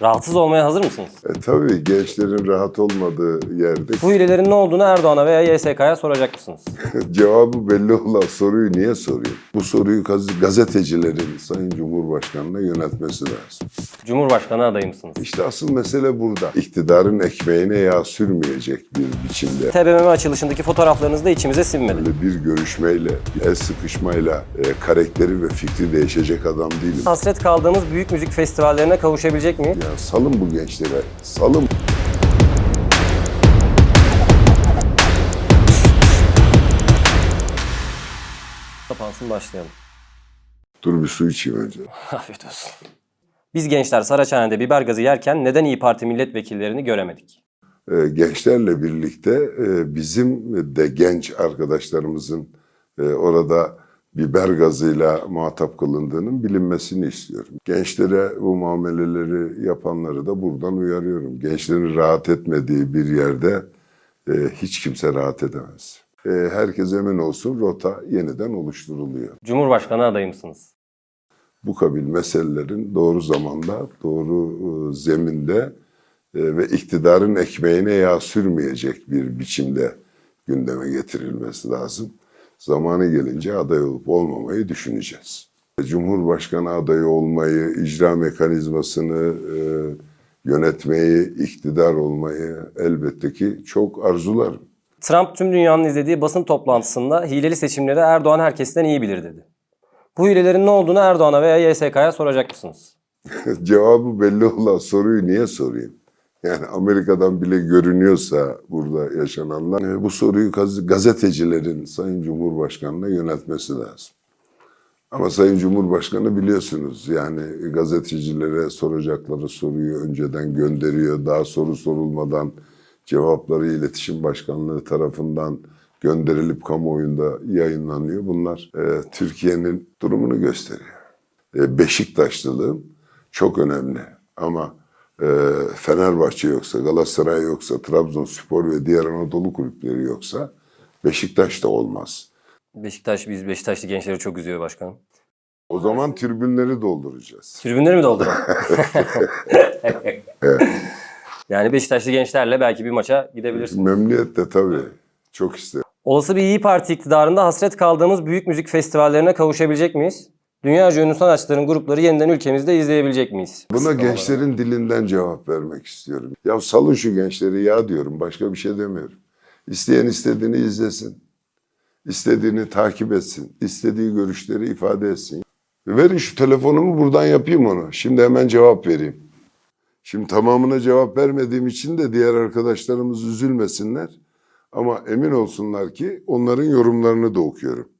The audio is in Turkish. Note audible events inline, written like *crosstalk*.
Rahatsız olmaya hazır mısınız? E, tabii gençlerin rahat olmadığı yerde Bu hilelerin ne olduğunu Erdoğan'a veya YSK'ya soracak mısınız? *laughs* cevabı belli olan soruyu niye soruyor? Bu soruyu gaz- gazetecilerin Sayın Cumhurbaşkanı'na yöneltmesi lazım. Cumhurbaşkanı adayı mısınız? İşte asıl mesele burada. İktidarın ekmeğine yağ sürmeyecek bir biçimde TBMM açılışındaki fotoğraflarınız da içimize sinmedi. böyle bir görüşmeyle, bir el sıkışmayla e, karakteri ve fikri değişecek adam değilim. Hasret kaldığımız büyük müzik festivallerine kavuşabilecek miyiz? Ya salın bu gençlere, salın. Kapansın başlayalım. Dur bir su içeyim önce. *laughs* Afiyet olsun. Biz gençler Saraçhane'de biber gazı yerken neden İyi Parti milletvekillerini göremedik? E, gençlerle birlikte e, bizim de genç arkadaşlarımızın e, orada biber gazıyla muhatap kılındığının bilinmesini istiyorum. Gençlere bu muameleleri yapanları da buradan uyarıyorum. Gençlerin rahat etmediği bir yerde e, hiç kimse rahat edemez. Herkes emin olsun rota yeniden oluşturuluyor. Cumhurbaşkanı adayı mısınız? Bu kabil meselelerin doğru zamanda, doğru e, zeminde e, ve iktidarın ekmeğine yağ sürmeyecek bir biçimde gündeme getirilmesi lazım. Zamanı gelince aday olup olmamayı düşüneceğiz. Cumhurbaşkanı adayı olmayı, icra mekanizmasını e, yönetmeyi, iktidar olmayı elbette ki çok arzularım. Trump tüm dünyanın izlediği basın toplantısında hileli seçimleri Erdoğan herkesten iyi bilir dedi. Bu hilelerin ne olduğunu Erdoğan'a veya YSK'ya soracak mısınız? *laughs* Cevabı belli olan soruyu niye sorayım? Yani Amerika'dan bile görünüyorsa burada yaşananlar e, bu soruyu gaz- gazetecilerin Sayın Cumhurbaşkanı'na yöneltmesi lazım. Ama Sayın Cumhurbaşkanı biliyorsunuz yani gazetecilere soracakları soruyu önceden gönderiyor. Daha soru sorulmadan cevapları iletişim başkanlığı tarafından gönderilip kamuoyunda yayınlanıyor. Bunlar e, Türkiye'nin durumunu gösteriyor. E, Beşiktaşlılığım çok önemli ama e, Fenerbahçe yoksa, Galatasaray yoksa, Trabzonspor ve diğer Anadolu kulüpleri yoksa Beşiktaş da olmaz. Beşiktaş, biz Beşiktaşlı gençleri çok üzüyor başkanım. O zaman tribünleri dolduracağız. Tribünleri mi dolduralım? *laughs* *laughs* yani Beşiktaşlı gençlerle belki bir maça gidebilirsiniz. Memnuniyetle tabii. Çok isterim. Olası bir İyi Parti iktidarında hasret kaldığımız büyük müzik festivallerine kavuşabilecek miyiz? Dünyaca ünlü sanatçıların grupları yeniden ülkemizde izleyebilecek miyiz? Buna gençlerin dilinden cevap vermek istiyorum. Ya salın şu gençleri ya diyorum. Başka bir şey demiyorum. İsteyen istediğini izlesin. İstediğini takip etsin. istediği görüşleri ifade etsin. Verin şu telefonumu buradan yapayım onu. Şimdi hemen cevap vereyim. Şimdi tamamına cevap vermediğim için de diğer arkadaşlarımız üzülmesinler. Ama emin olsunlar ki onların yorumlarını da okuyorum.